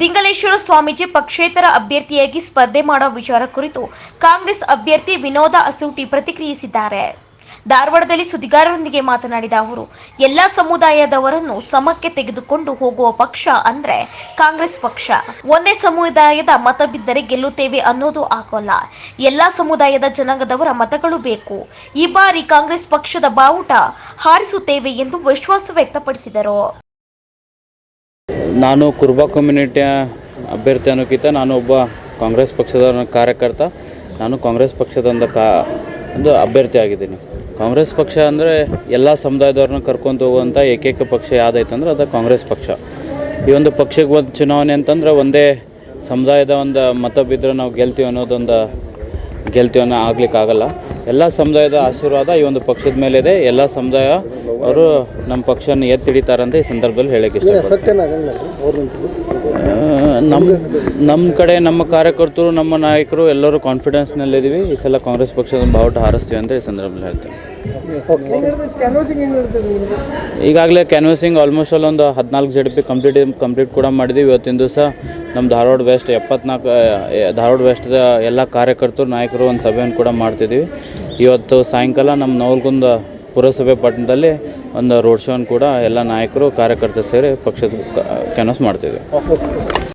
ದಿಂಗಲೇಶ್ವರ ಸ್ವಾಮೀಜಿ ಪಕ್ಷೇತರ ಅಭ್ಯರ್ಥಿಯಾಗಿ ಸ್ಪರ್ಧೆ ಮಾಡುವ ವಿಚಾರ ಕುರಿತು ಕಾಂಗ್ರೆಸ್ ಅಭ್ಯರ್ಥಿ ವಿನೋದ ಅಸೂಟಿ ಪ್ರತಿಕ್ರಿಯಿಸಿದ್ದಾರೆ. ಧಾರವಾಡದಲ್ಲಿ ಸುದ್ದಿಗಾರರೊಂದಿಗೆ ಮಾತನಾಡಿದ ಅವರು, ಎಲ್ಲ ಸಮುದಾಯದವರನ್ನು ಸಮಕ್ಕೆ ತೆಗೆದುಕೊಂಡು ಹೋಗುವ ಪಕ್ಷ ಅಂದ್ರೆ ಕಾಂಗ್ರೆಸ್ ಪಕ್ಷ. ಒಂದೇ ಸಮುದಾಯದ ಮತ ಬಿದ್ದರೆ ಗೆಲ್ಲುತ್ತೇವೆ ಅನ್ನೋದು ಆಗೋಲ್ಲ. ಎಲ್ಲ ಸಮುದಾಯದ ಜನಾಂಗದವರ ಮತಗಳು ಬೇಕು. ಈ ಬಾರಿ ಕಾಂಗ್ರೆಸ್ ಪಕ್ಷದ ಬಾವುಟ ಹಾರಿಸುತ್ತೇವೆ ಎಂದು ವಿಶ್ವಾಸ ವ್ಯಕ್ತಪಡಿಸಿದರು. ನಾನು ಕುರುಬ ಕಮ್ಯುನಿಟಿಯ ಅಭ್ಯರ್ಥಿ ಅನ್ನೋಕ್ಕಿಂತ ನಾನು ಒಬ್ಬ ಕಾಂಗ್ರೆಸ್ ಪಕ್ಷದ ಕಾರ್ಯಕರ್ತ. ನಾನು ಕಾಂಗ್ರೆಸ್ ಪಕ್ಷದ ಒಂದು ಕಾ ಒಂದು ಅಭ್ಯರ್ಥಿ ಆಗಿದ್ದೀನಿ. ಕಾಂಗ್ರೆಸ್ ಪಕ್ಷ ಅಂದರೆ ಎಲ್ಲ ಸಮುದಾಯದವ್ರನ್ನ ಕರ್ಕೊಂಡು ಹೋಗುವಂಥ ಏಕೈಕ ಪಕ್ಷ ಯಾವುದೈತೆ ಅಂದ್ರೆ ಅದು ಕಾಂಗ್ರೆಸ್ ಪಕ್ಷ. ಈ ಒಂದು ಪಕ್ಷಕ್ಕೆ ಒಂದು ಚುನಾವಣೆ ಅಂತಂದ್ರೆ ಒಂದೇ ಸಮುದಾಯದ ಒಂದು ಮತ ಬಿದ್ದರೆ ನಾವು ಗೆಲ್ತೀವಿ ಅನ್ನೋದೊಂದು ಗೆಲ್ತೀವನ್ನ ಆಗ್ಲಿಕ್ಕಾಗಲ್ಲ. ಎಲ್ಲ ಸಮುದಾಯದ ಆಶೀರ್ವಾದ ಈ ಒಂದು ಪಕ್ಷದ ಮೇಲೆ ಇದೆ ಎಲ್ಲ ಸಮುದಾಯ ಅವರು ನಮ್ಮ ಪಕ್ಷನ ಎತ್ತಿ ಹಿಡಿತಾರಂತ ಈ ಸಂದರ್ಭದಲ್ಲಿ ಹೇಳಕ್ಕೆ ಇಷ್ಟಪಡ್ತೀನಿ. ನಮ್ಮ ನಮ್ಮ ಕಡೆ ನಮ್ಮ ಕಾರ್ಯಕರ್ತರು ನಮ್ಮ ನಾಯಕರು ಎಲ್ಲರೂ ಕಾನ್ಫಿಡೆನ್ಸ್ನಲ್ಲಿದ್ದೀವಿ ಈ ಸಲ ಕಾಂಗ್ರೆಸ್ ಪಕ್ಷದ ಬಾವುಟ ಹಾರಿಸ್ತೀವಿ ಅಂತ ಈ ಸಂದರ್ಭದಲ್ಲಿ ಹೇಳ್ತೀನಿ. ಈಗಾಗಲೇ ಕ್ಯಾನ್ವಸಿಂಗ್ ಆಲ್ಮೋಸ್ಟ್ ಅಲ್ಲಿ ಒಂದು ಹದಿನಾಲ್ಕು J D P complete complete ಕೂಡ ಮಾಡಿದ್ದೀವಿ. ಇವತ್ತಿನ ದಿವಸ ನಮ್ಮ ಧಾರವಾಡ ವೆಸ್ಟ್ ಎಪ್ಪತ್ನಾಲ್ಕು ಧಾರವಾಡ ವೆಸ್ಟ್ದ ಎಲ್ಲ ಕಾರ್ಯಕರ್ತರು ನಾಯಕರು ಒಂದು ಸಭೆಯನ್ನು ಕೂಡ ಮಾಡ್ತಿದ್ದೀವಿ. ಇವತ್ತು ಸಾಯಂಕಾಲ ನಮ್ಮ ನವಲ್ಗುಂದ ಪುರಸಭೆ ಪಟ್ಟಣದಲ್ಲಿ ಒಂದು ರೋಡ್ ಶೋನ್ ಕೂಡ ಎಲ್ಲ ನಾಯಕರು ಕಾರ್ಯಕರ್ತರು ಸೇರಿ ಪಕ್ಷದ ಕ್ಯಾನ್ವಸ್ ಮಾಡ್ತಿದ್ವಿ